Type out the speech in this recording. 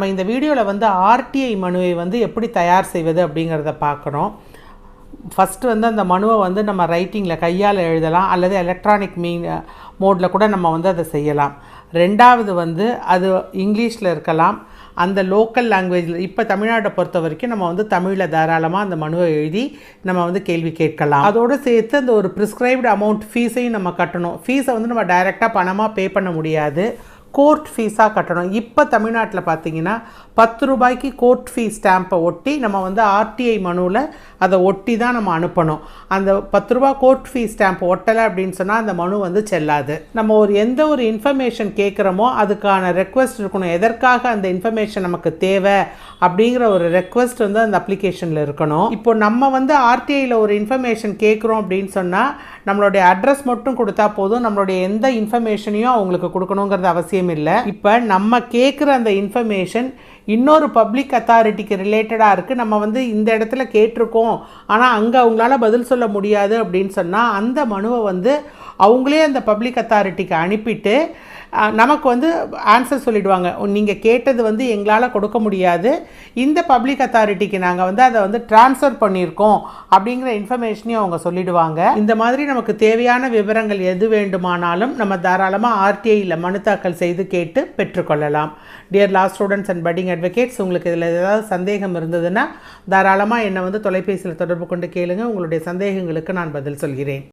நம்ம இந்த வீடியோவில் வந்து ஆர்டிஐ மனுவை வந்து எப்படி தயார் செய்வது அப்படிங்கிறத பார்க்குறோம் ஃபஸ்ட்டு வந்து அந்த மனுவை வந்து நம்ம ரைட்டிங்கில் கையால் எழுதலாம் அல்லது எலக்ட்ரானிக் மீன் மோடில் கூட நம்ம வந்து அதை செய்யலாம். ரெண்டாவது வந்து அது இங்கிலீஷில் இருக்கலாம். அந்த லோக்கல் லாங்குவேஜில் இப்போ தமிழ்நாட்டை பொறுத்த வரைக்கும் நம்ம வந்து தமிழில் தாராளமாக அந்த மனுவை எழுதி நம்ம வந்து கேள்வி கேட்கலாம். அதோடு சேர்த்து அந்த ஒரு ப்ரிஸ்கிரைப்டு அமௌண்ட் ஃபீஸையும் நம்ம கட்டணும். ஃபீஸை வந்து நம்ம டைரெக்டாக பணமாக பே பண்ண முடியாது. கோர்ட் ஃபீஸாக கட்டணும். இப்போ தமிழ்நாட்டில் பார்த்தீங்கன்னா பத்து ரூபாய்க்கு கோர்ட் ஃபீஸ் ஸ்டாம்பை ஒட்டி நம்ம வந்து ஆர்டிஐ மனுவில் அதை ஒட்டி தான் நம்ம அனுப்பணும். அந்த பத்து ரூபா கோர்ட் ஃபீஸ் ஸ்டாம்ப் ஒட்டலை அப்படின்னு சொன்னால் அந்த மனு வந்து செல்லாது. நம்ம ஒரு எந்த ஒரு இன்ஃபர்மேஷன் கேட்குறோமோ அதுக்கான ரெக்வஸ்ட் இருக்கணும். எதற்காக அந்த இன்ஃபர்மேஷன் நமக்கு தேவை அப்படிங்கிற ஒரு ரெக்வஸ்ட் வந்து அந்த அப்ளிகேஷனில் இருக்கணும். இப்போ நம்ம வந்து ஆர்டிஐயில் ஒரு இன்ஃபர்மேஷன் கேட்குறோம் அப்படின்னு சொன்னால் நம்மளுடைய அட்ரஸ் மட்டும் கொடுத்தா போதும். நம்மளுடைய எந்த இன்ஃபர்மேஷனையும் அவங்களுக்கு கொடுக்கணுங்கிறது அவசியம் இல்லை இப்போ நம்ம கேட்குற அந்த இன்ஃபர்மேஷன் இன்னொரு பப்ளிக் அத்தாரிட்டிக்கு ரிலேட்டடாக இருக்குது நம்ம வந்து இந்த இடத்துல கேட்டிருக்கோம். ஆனால் அங்கே அவங்களால பதில் சொல்ல முடியாது அப்படின்னு சொன்னால் அந்த மனுவை வந்து அவங்களே அந்த பப்ளிக் அத்தாரிட்டிக்கு அனுப்பிட்டு நமக்கு வந்து ஆன்சர் சொல்லிடுவாங்க. நீங்கள் கேட்டது வந்து எங்களால் கொடுக்க முடியாது. இந்த பப்ளிக் அத்தாரிட்டிக்கு நாங்கள் வந்து அதை வந்து ட்ரான்ஸ்ஃபர் பண்ணியிருக்கோம். அப்படிங்கிற இன்ஃபர்மேஷனையும் அவங்க சொல்லிடுவாங்க. இந்த மாதிரி நமக்கு தேவையான விவரங்கள் எது வேண்டுமானாலும் நம்ம தாராளமாக ஆர்டிஐயில் மனு தாக்கல் செய்து கேட்டு பெற்றுக்கொள்ளலாம். Dear law students and budding advocates உங்களுக்கு இதில் ஏதாவது சந்தேகம் இருந்ததுன்னா தாராளமாக என்னை வந்து தொலைபேசியில் தொடர்பு கொண்டு கேளுங்க. உங்களுடைய சந்தேகங்களுக்கு நான் பதில் சொல்கிறேன்.